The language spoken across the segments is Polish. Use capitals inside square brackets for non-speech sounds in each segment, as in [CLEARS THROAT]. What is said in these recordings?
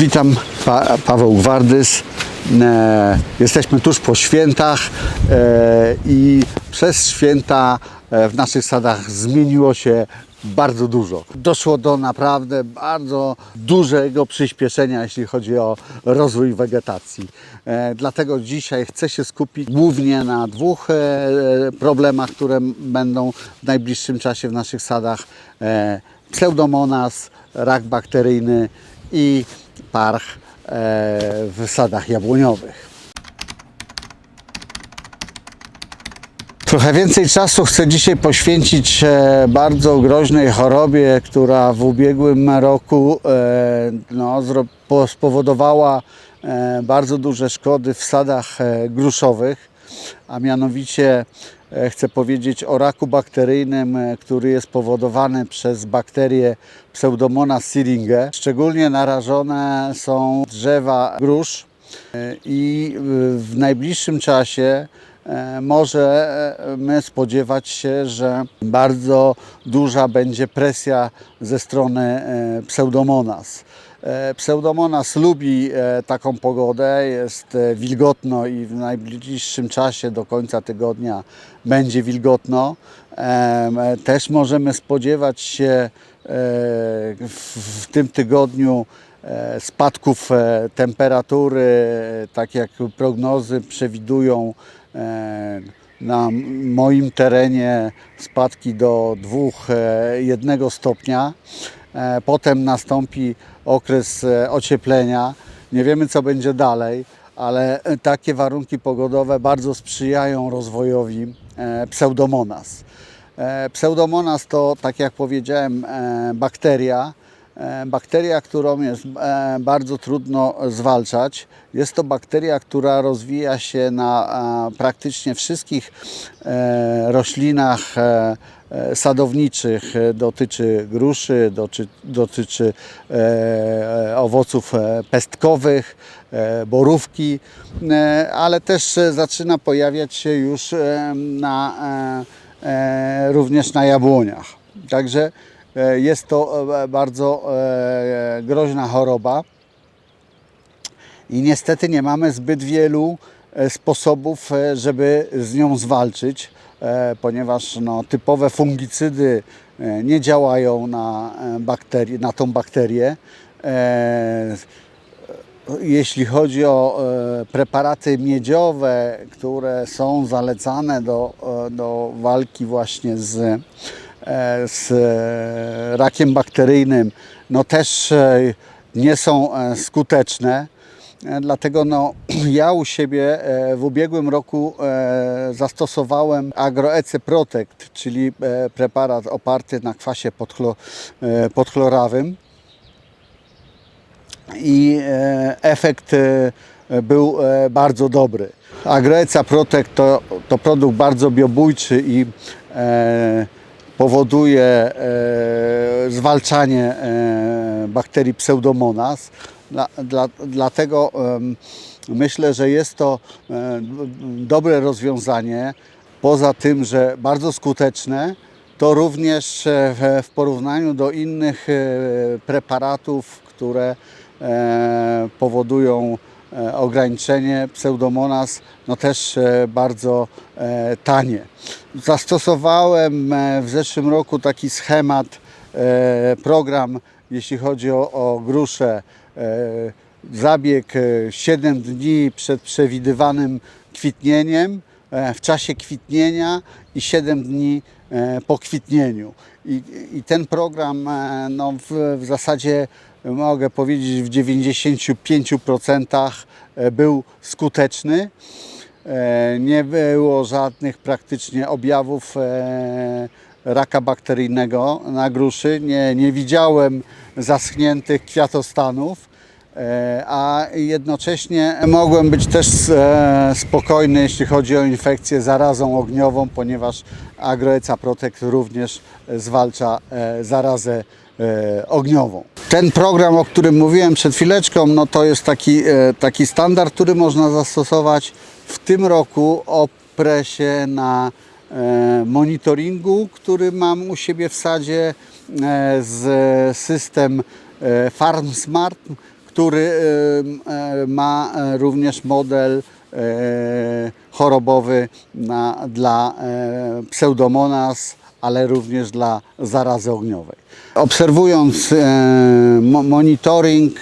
Witam, pa, Paweł Gwardys. E, jesteśmy tuż po świętach e, i przez święta e, w naszych sadach zmieniło się bardzo dużo. Doszło do naprawdę bardzo dużego przyspieszenia, jeśli chodzi o rozwój wegetacji. E, dlatego dzisiaj chcę się skupić głównie na dwóch e, problemach, które będą w najbliższym czasie w naszych sadach. E, pseudomonas, rak bakteryjny i parch e, w sadach jabłoniowych. Trochę więcej czasu chcę dzisiaj poświęcić e, bardzo groźnej chorobie, która w ubiegłym roku e, no, spowodowała bardzo duże szkody w sadach gruszowych, a mianowicie chcę powiedzieć o raku bakteryjnym, e, który jest powodowany przez bakterię Pseudomonas syringae. Szczególnie narażone są drzewa grusz e, i w najbliższym czasie e, możemy spodziewać się, że bardzo duża będzie presja ze strony e, Pseudomonas. E, Pseudomonas lubi e, taką pogodę, jest e, wilgotno i w najbliższym czasie do końca tygodnia będzie wilgotno. Też możemy spodziewać się w tym tygodniu spadków temperatury, tak jak prognozy przewidują na moim terenie spadki do 2-1 stopnia. E, Potem nastąpi okres e, ocieplenia. Nie wiemy, co będzie dalej, ale e, takie warunki pogodowe bardzo sprzyjają rozwojowi pseudomonas. Pseudomonas to, tak jak powiedziałem, bakteria. Bakteria, którą jest bardzo trudno zwalczać. Jest to bakteria, która rozwija się na praktycznie wszystkich roślinach sadowniczych. E, Dotyczy gruszy, doczy, dotyczy e, owoców e, pestkowych, e, borówki, e, ale też e, zaczyna pojawiać się już e, na, e, e, również na jabłoniach. Także e, jest to e, bardzo e, groźna choroba i niestety nie mamy zbyt wielu e, sposobów, e, żeby z nią zwalczyć, e, ponieważ no, typowe fungicydy e, nie działają na, e, bakterie, na tą bakterię. E, jeśli chodzi o e, preparaty miedziowe, które są zalecane do, e, do walki właśnie z, e, z e, rakiem bakteryjnym, no też e, nie są e, skuteczne. E, Dlatego no, [CLEARS THROAT] ja u siebie e, w ubiegłym roku e, zastosowałem AgroEC Protect, czyli preparat oparty na kwasie podchlo, podchlorawym i efekt był bardzo dobry. Agroeca Protect to, to produkt bardzo biobójczy i powoduje zwalczanie bakterii Pseudomonas. Dla, dla, dlatego myślę, że jest to e, dobre rozwiązanie. Poza tym, że bardzo skuteczne, to również e, w- porównaniu do innych e, preparatów, które powodują ograniczenie pseudomonas, no też bardzo tanie. Zastosowałem w zeszłym roku taki schemat, program, jeśli chodzi o, o. E, Zabieg e, 7 dni przed przewidywanym kwitnieniem, e, w czasie kwitnienia i 7 dni e, po kwitnieniu. I, i ten program e, no, w, w zasadzie mogę powiedzieć w 95% e, był skuteczny. E, Nie było żadnych praktycznie objawów e, raka bakteryjnego na gruszy. Nie, nie widziałem zaschniętych kwiatostanów. E, a jednocześnie mogłem być też e, spokojny, jeśli chodzi o infekcję zarazą ogniową, ponieważ Agroeca Protect również zwalcza e, zarazę ogniową. Ten program, o którym mówiłem przed chwileczką, no to jest taki, taki standard, który można zastosować w tym roku oprę się na monitoringu, który mam u siebie w sadzie z system e, Farm Smart, który e, ma e, również model e, chorobowy na, dla pseudomonas, ale również dla zarazy ogniowej. Obserwując mo- monitoring,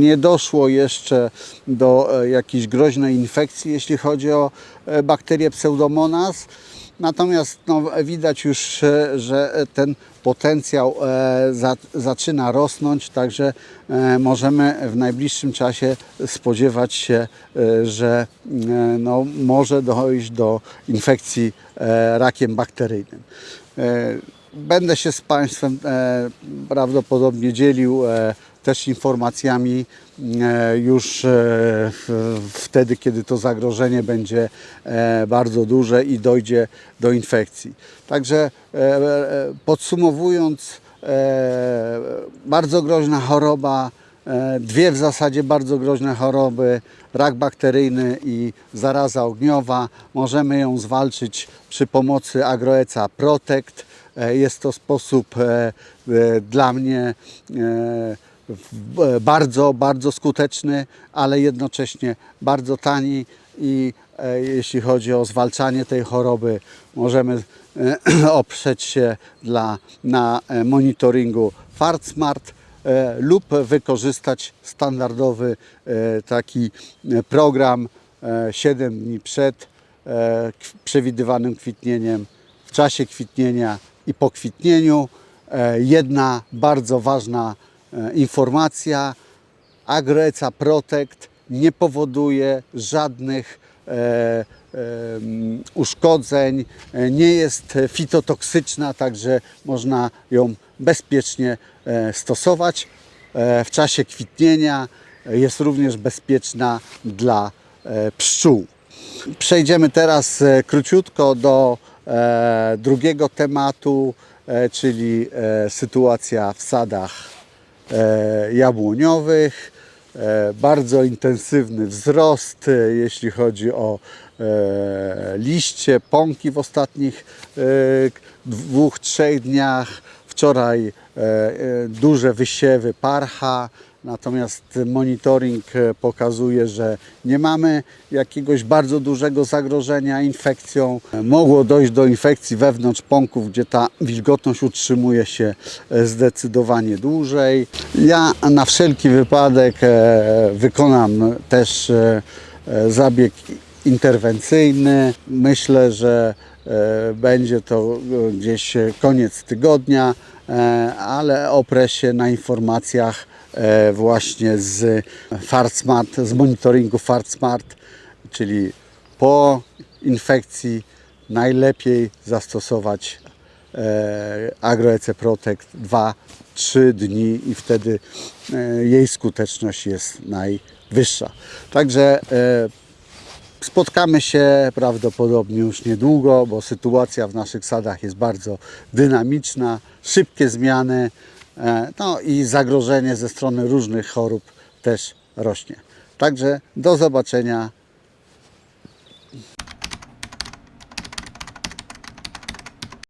nie doszło jeszcze do jakiejś groźnej infekcji, jeśli chodzi o bakterię pseudomonas. Natomiast no, widać już, e, że ten potencjał e, za, zaczyna rosnąć, także e, możemy w najbliższym czasie spodziewać się, e, że e, no, może dojść do infekcji e, rakiem bakteryjnym. E, Będę się z Państwem e, prawdopodobnie dzielił e, też informacjami e, już e, wtedy, kiedy to zagrożenie będzie e, bardzo duże i dojdzie do infekcji. Także podsumowując, bardzo groźna choroba, dwie w zasadzie bardzo groźne choroby, rak bakteryjny i zaraza ogniowa. Możemy ją zwalczyć przy pomocy Agroeca Protect. Jest to sposób dla mnie bardzo, bardzo skuteczny, ale jednocześnie bardzo tani i e, jeśli chodzi o zwalczanie tej choroby, możemy e, [CLEARS THROAT] oprzeć się dla, na e, monitoringu FartSmart e, lub wykorzystać standardowy e, taki e, program e, 7 dni przed e, przewidywanym kwitnieniem, w czasie kwitnienia i po kwitnieniu. E, Jedna bardzo ważna e, informacja. Agroeca Protect nie powoduje żadnych e, em, uszkodzeń, e, nie jest fitotoksyczna, także można ją bezpiecznie e, stosować. E, W czasie kwitnienia jest również bezpieczna dla e, pszczół. Przejdziemy teraz e, króciutko do e, drugiego tematu, e, czyli e, sytuacja w sadach e, jabłoniowych. E, bardzo intensywny wzrost, e, jeśli chodzi o e, liście, pąki w ostatnich e, dwóch, trzech dniach. Wczoraj e, e, duże wysiewy parcha, natomiast monitoring e, pokazuje, że nie mamy jakiegoś bardzo dużego zagrożenia infekcją. Mogło dojść do infekcji wewnątrz pąków, gdzie ta wilgotność utrzymuje się e, zdecydowanie dłużej. Ja na wszelki wypadek e, wykonam też zabieg interwencyjny. Myślę, że będzie to gdzieś koniec tygodnia, ale oprę się na informacjach właśnie z FartSmart, z monitoringu FartSmart, czyli po infekcji najlepiej zastosować e, AgroEC Protect 2-3 dni i wtedy e, jej skuteczność jest najwyższa. Także e, Spotkamy się prawdopodobnie już niedługo, bo sytuacja w naszych sadach jest bardzo dynamiczna, szybkie zmiany, e, no i zagrożenie ze strony różnych chorób też rośnie. Także do zobaczenia